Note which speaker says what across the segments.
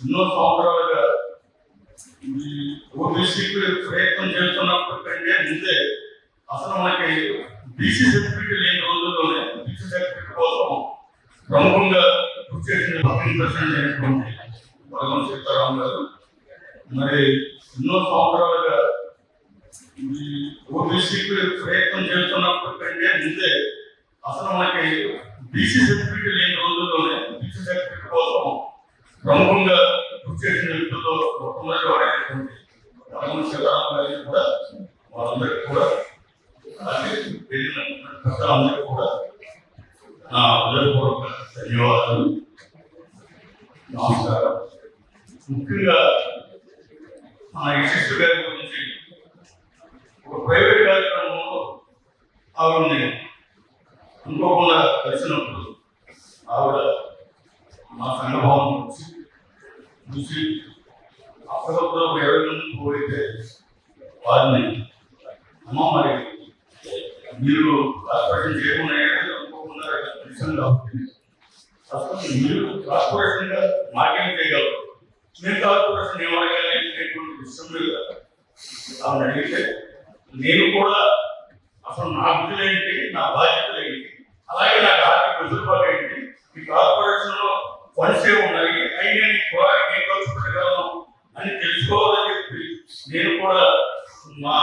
Speaker 1: ఎన్నో సంవత్సరాలుగా ఈ ఓబీసీకి ప్రయత్నం చేస్తున్నప్పటికంటే ముందే అసలు మనకి బీసీ సర్టిఫికేట్ లేని రోజుల్లోనే బీసీ సర్టిఫికేట్ కోసం ప్రముఖంగా కృషి చేసిన వర్కింగ్ అయినటువంటి వరగం సీతారాం గారు. మరి ఎన్నో సంవత్సరాలుగా ఈ ఓబీసీకి ప్రయత్నం చేస్తున్నప్పటికంటే ముందే అసలు మనకి బీసీ సర్టిఫికేట్ లేని రోజుల్లోనే బీసీ సర్టిఫికేట్ కోసం ప్రముఖంగా చేసిన వ్యక్తుల్లో మొట్టమొదటి వాడైనటువంటి రామన్ శివరామ గారికి కూడా వాళ్ళందరికీ కూడా అలాగే వెళ్ళిన పెద్దలందరికీ కూడా నా హృదయపూర్వక ధన్యవాదాలు. నమస్కారం. ముఖ్యంగా మన యశస్సు గారి గురించి ఒక ప్రైవేట్ కార్యక్రమంలో ఆవిడని అనుకోకుండా కలిసినప్పుడు ఆవిడ మా సంఘభావం చూసి అప్పటికప్పుడు ఒక ఇరవై మంది వారిని అమ్మ మరి మీరు కార్పొరేషన్ చేయకుండా అనుకోకుండా కలిసాం కాబట్టి అసలు మీరు కార్పొరేషన్ మాకేం చేయగలరు మీరు కార్పొరేషన్ ఏమడగాలి అనేటువంటి విషయం లేదు ఆవిడ అడిగితే నేను కూడా అసలు నా విధులు ఏంటి నా బాధ్యతలు ఏంటి అలాగే నాకు ఆర్థిక వెసులుబాటు ఏంటి ఈ కార్పొరేషన్లో ఫండ్స్ ఏ ఉన్నాయి అవి నేను కూడా ఏం ఖర్చు పెట్టగలను అని తెలుసుకోవాలని చెప్పి నేను కూడా మా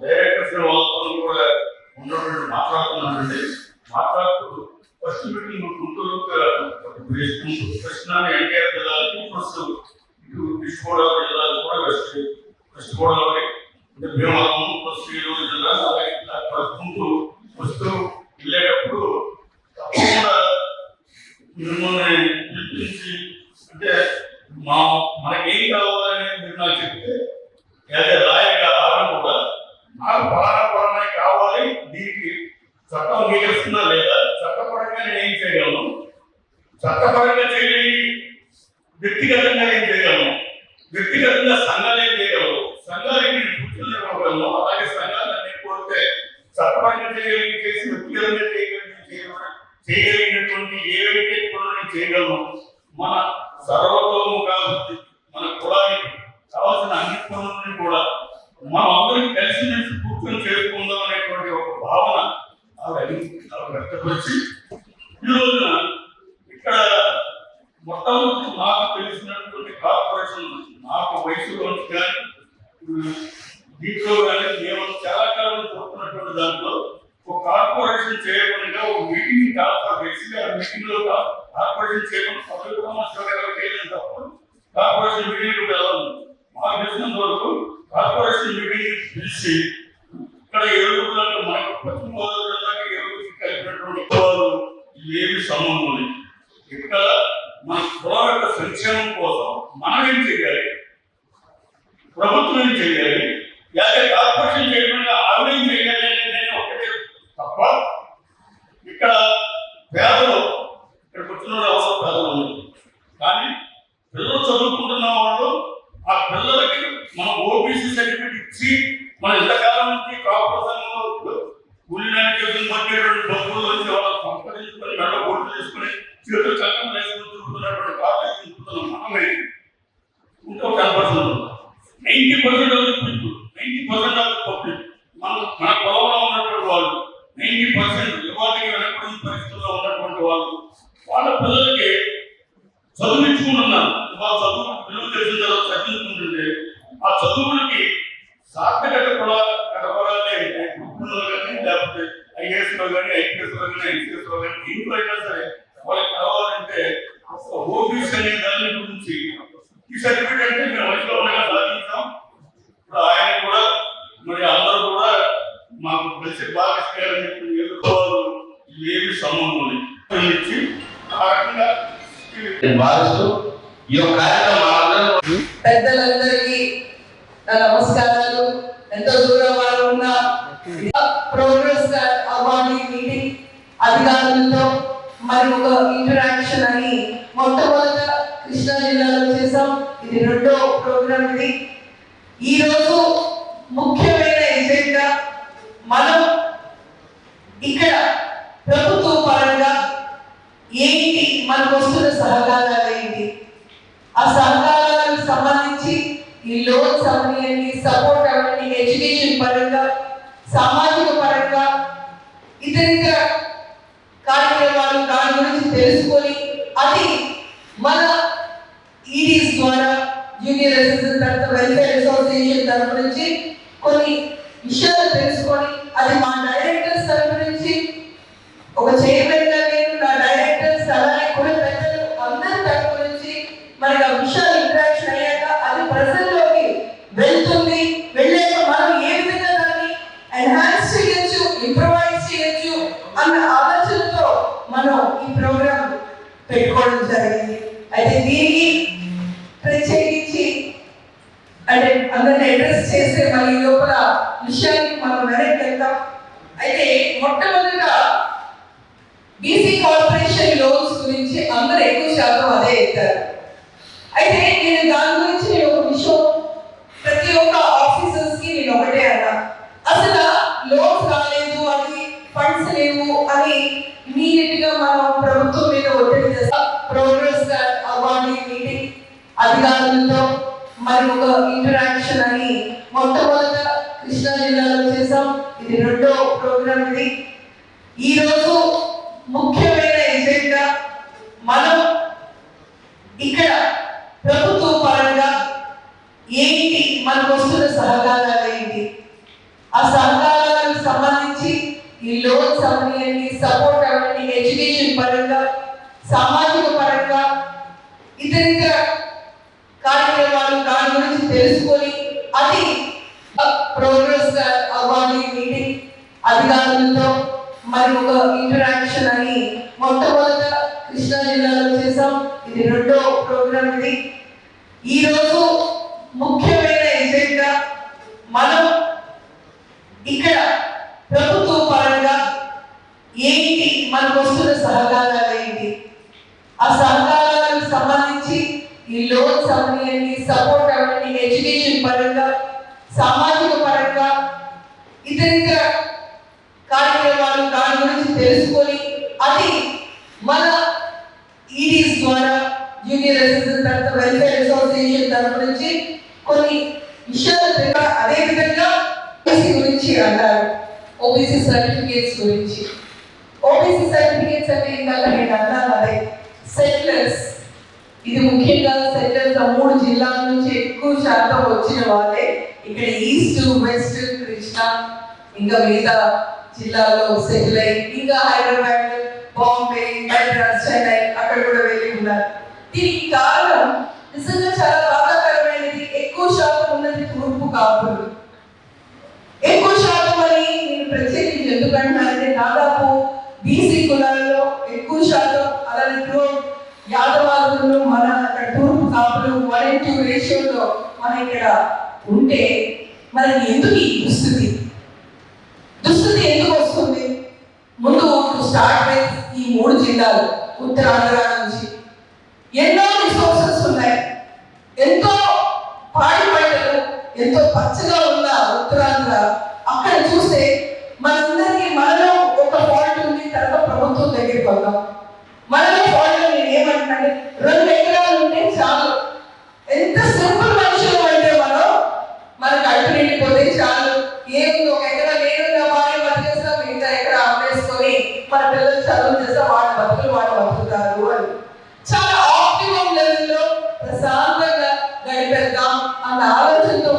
Speaker 1: డైరెక్టర్స్ వాళ్ళతో కూడా ఉన్నటువంటి మాట్లాడుతున్నానండి మాట్లాడుతూ ఫస్ట్ మీటింగ్ గుంటూరు వేసుకుంటూ కృష్ణాని ఎన్టీఆర్ జిల్లాకి ఫస్ట్ ఇటు ఈస్ట్ గోదావరి జిల్లాలో కూడా వెస్ట్ వెస్ట్ గోదావరి అంటే భీమవరం ఫస్ట్ జిల్లా అలాగే ఇలా కలుపుకుంటూ వస్తూ వెళ్ళేటప్పుడు తప్పకుండా మిమ్మల్ని పిలిపించి అంటే మా మనకేం కావాలని మీరు నాకు చెప్తే అదే లాయర్గా ఆవిడ కూడా నాకు పలానా పలానా కావాలి దీనికి చట్టం అంగీకరిస్తుందా లేదా చట్టపరంగా నేను ఏం చేయగలను? చట్టపరంగా చేయలేని వ్యక్తిగతంగా ఏం చేయగలను? వ్యక్తిగతంగా సంఘాలు ఏం చేయగలవు సంఘాలకి నేను సూచనలు అలాగే సంఘాలన్నీ కోరితే చట్టపరంగా చేయగలిగి చేసి వ్యక్తిగతంగా చేయగలిగి చేయగల- చేయగలిగినటువంటి ఏవైతే పనులు నేను చేయగలను మన సర్వతోముఖాభివృద్ధి మన కులానికి కావాల్సిన అన్ని పనులని కూడా మనం అందరం కలిసి మెలిసి కూర్చొని చేసుకుందాం అనేటువంటి ఒక భావన ఆవిడ ఆవిడ వ్యక్తపరిచి ఈ రోజున ఇక్కడ మొట్టమొదటి నాకు తెలిసినటువంటి కార్పొరేషన్ నాకు వయసులో కానీ దీంట్లో కానీ మేము చాలా కాలం చూస్తున్నటువంటి దాంట్లో ఒక కార్పొరేషన్ చేయకుండా ఒక మీటింగ్ కాస్త బేసిక్గా ఆ మీటింగ్లో కార్పొరేషన్ చేయకుండా పబ్లిక్ ప్రమోషన్ చేయలేదు తప్ప కార్పొరేషన్ మీటింగ్ వెళ్ళాలి. మా తెలిసినంత వరకు కార్పొరేషన్ మీటింగ్ పిలిచి ఇక్కడ ఏడుగురు అంటే మనకు పశ్చిమ గోదావరి జిల్లాకి ఏడుగురికి కలిపినటువంటి వారు ఏమి సంబంధం లేదు. ఇక్కడ మన కులం యొక్క సంక్షేమం కోసం మనం ఏం చేయాలి ప్రభుత్వం ఏం చేయాలి? లేదా కార్పొరేషన్ చేయకుండా ఆవిడ ఏం చేయాలి అనేది ఒకటే తప్ప ఇక్కడ పేదలు ఇక్కడ వచ్చిన అవసరం పేదలు ఉంది కానీ పిల్లలు చదువుకుంటున్న వాళ్ళు ఆ పిల్లలకి మన ఓబీసీ సర్టిఫికేట్ ఇచ్చి మన ఇంతకాలం నుంచి కాపుల సంఘంలో కూలినానికి ఎదురు చదువులకి సార్థకత కూడా కనపడాలి గ్రూపుల్లో కానీ లేకపోతే ఐఏఎస్లో కానీ ఐపీఎస్లో కానీ ఐసీఎస్లో కానీ ఇంట్లో అయినా సరే వాళ్ళకి కావాలంటే ఓబీసీ అనే దాని గురించి ఈ సర్టిఫికేట్ అంటే మేము వయసులో ఉండగా సాధించాం. ఇప్పుడు ఆయన కూడా మరి అందరూ కూడా మాకు తెలిసి భాగస్వామ్యం చెప్పి ఎదుర్కోవాలి. సంబంధం లేదు. ఇచ్చి ఆ రకంగా
Speaker 2: భావిస్తూ ఈ యొక్క కార్యక్రమం
Speaker 3: పెద్దలందరికీ నమస్కారాలు ఎంతో దూరం వారు ఉన్న ప్రోగ్రెస్ అవార్డు మీటింగ్ అధికారులతో మరి ఒక ఇంటరాక్షన్ అని మొట్టమొదట కృష్ణా జిల్లాలో ఇది రెండో ప్రోగ్రామ్ ఇది. ఈ రోజు ముఖ్యమైన ఎజెండా మనం ఇక్కడ ప్రభుత్వ పరంగా ఏంటి మనకు వస్తున్న సహకారాలు ఏంటి? ఆ సహకారాలకు సంబంధించి ఈ లోన్స్ అవన్నీ సపోర్ట్ అవన్నీ ఎడ్యుకేషన్ పరంగా సామాజిక పరంగా ఇతర ఇతర కార్యక్రమాలు దాని గురించి తెలుసుకొని అది మన e ఈడీస్ ద్వారా జూనియర్ అసిస్టెంట్ తర్వాత వెల్ఫేర్ అసోసియేషన్ తరఫు నుంచి కొన్ని విషయాలు తెలుసుకొని అది మా డైరెక్టర్స్ తరఫు నుంచి ఒక చైర్మన్ మనం వెనక్కి వెళ్తాం అయితే మొట్టమొదట బీసీ కార్పొరేషన్ లోన్స్ గురించి అందరూ ఎక్కువ శాతం అదే ఎత్తారు. అయితే నేను దాని గురించి నేను ఒక విషయం ప్రతి ఒక్క ఆఫీసర్స్కి నేను ఒకటే అన్నా. అసలు లోన్స్ రాలేదు అని ఫండ్స్ లేవు అని ఇమీడియట్గా మనం ప్రభుత్వం మీద ఒత్తిడి చేస్తాం ప్రోగ్రెస్ అవార్డు మీటింగ్ అధికారులతో మరి ఒక ఇంటరాక్షన్ అని మొట్టమొదట కృష్ణా జిల్లాలో చేసాం ఇది రెండో ప్రోగ్రామ్ ఇది. ఈ రోజు ముఖ్యమైన ఎజెండా మనం ఇక్కడ ప్రభుత్వ పరంగా ఏంటి మనకు వస్తున్న సహకారాలు ఏంటి? ఆ సహకారాలకు సంబంధించి ఈ లోన్స్ అవన్నీ సపోర్ట్ అవన్నీ ఎడ్యుకేషన్ పరంగా సామాజిక పరంగా ఇతర ఇతర కార్యక్రమాలు దాని గురించి తెలుసుకొని అది ప్రోగ్రెస్ అవార్డు మీటింగ్ అధికారులతో మరి ఒక ఇంటరాక్షన్ అని మొట్టమొదట కృష్ణా జిల్లాలో చేసాం ఇది రెండో ప్రోగ్రామ్ ఇది. ఈ రోజు ముఖ్యమైన ఎజెండా మనం ఇక్కడ ప్రభుత్వ పరంగా ఏంటి మనకు వస్తున్న సహకారాలు ఏంటి? ఆ సహకారాలకు సంబంధించి ఈ లోన్స్ అవన్నీ సపోర్ట్ అవ్వండి ఎడ్యుకేషన్ పరంగా సామాజిక పరంగా ఇతర ఇతర కార్యక్రమాలు దాని గురించి తెలుసుకొని అది మన ఈడీస్ ద్వారా జూనియర్ అసిస్టెంట్ తర్వాత వెల్ఫేర్ అసోసియేషన్ తరఫు నుంచి కొన్ని విషయాలు తెల- అదే విధంగా ఓబీసీ గురించి అన్నారు. ఓబీసీ సర్టిఫికేట్స్ గురించి. ఓబీసీ సర్టిఫికేట్స్ అంటే ఇందాక నేను అన్నాను అదే. సెటిలర్స్ ఇది ముఖ్యంగా సెటిలర్స్ ఆ మూడు జిల్లాల నుంచి ఎక్కువ శాతం వచ్చిన వాళ్ళే. ఇక్కడ ఈస్ట్ వెస్ట్ కృష్ణా ఇంకా మిగతా జిల్లాలో సెటిల్ అయ్యి ఇంకా హైదరాబాద్ బాంబే మద్రాస్ చెన్నై అక్కడ కూడా వెళ్ళి ఉన్నారు. దీనికి కారణం నిజంగా చాలా బాధాకరమైనది కాపులు ఎక్కువ శాతం అని నేను ప్రత్యేకించి ఎందుకంటున్నానంటే దాదాపు బీసీ కులాల్లో ఎక్కువ శాతం అలా యాదవాదులు మన అక్కడ తూర్పు కాపులు వన్ టూ రేషియోలో మన ఇక్కడ ఉంటే మనకి ఎందుకు ఈ దుస్థితి? దుస్థితి ఎందుకు వస్తుంది? ముందు స్టార్ట్ విత్ ఈ మూడు జిల్లాలు ఉత్తరాంధ్ర నుంచి. ఎన్నో ఎంతో పచ్చగా ఉన్న ఉత్తరాంధ్ర. అక్కడ చూస్తే మనందరికీ మనలో ఒక ఫాల్ట్ ఉంది తర్వాత ప్రభుత్వం దగ్గరికి వద్దాం. మనలో ఫాల్ట్ నేను ఏమంటున్నాను రెండు ఎకరాలు ఉంటే చాలు. ఎంత సింపుల్ మనుషులు అంటే మనం మనకు అడ్డు నిండిపోతే చాలు. ఏముంది ఒక ఎకరా నేను నా భార్య బతికేస్తాం మిగతా ఎకరా అమ్మేసుకొని మన పిల్లలు చదువు చేస్తే వాళ్ళ బతుకులు వాళ్ళు బతుకుతారు అని. చాలా ఆప్టిమం లెవెల్లో ప్రశాంతంగా గడిపెడతాం అన్న ఆలోచనతో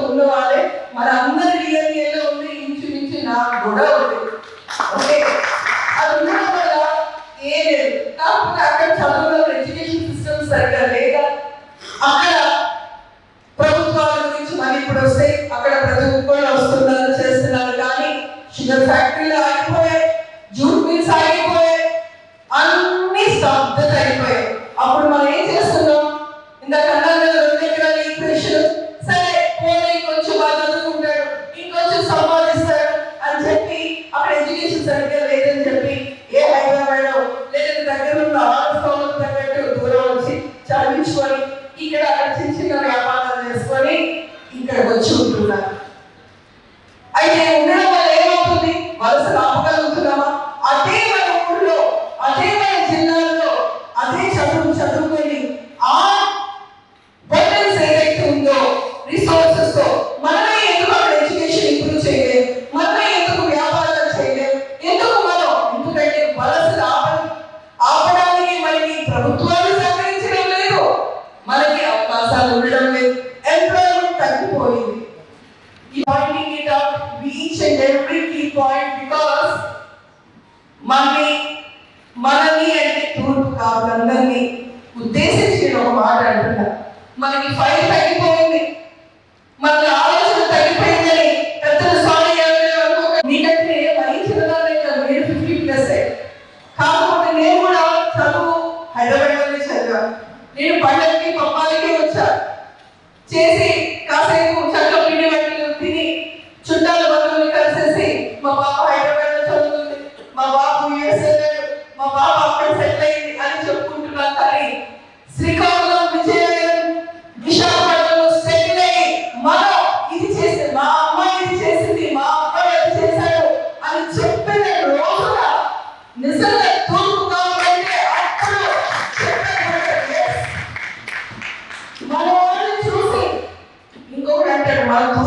Speaker 3: పద్ధతి అయిపోయాయి. అప్పుడు మనం ఏం చేస్తున్నాం? పాయింట్ బికాస్ మనని మనని అంటే తూర్పు కావాలందరినీ ఉద్దేశించి నేను ఒక మాట అంటున్నా. మనకి ఫైవ్ trabalho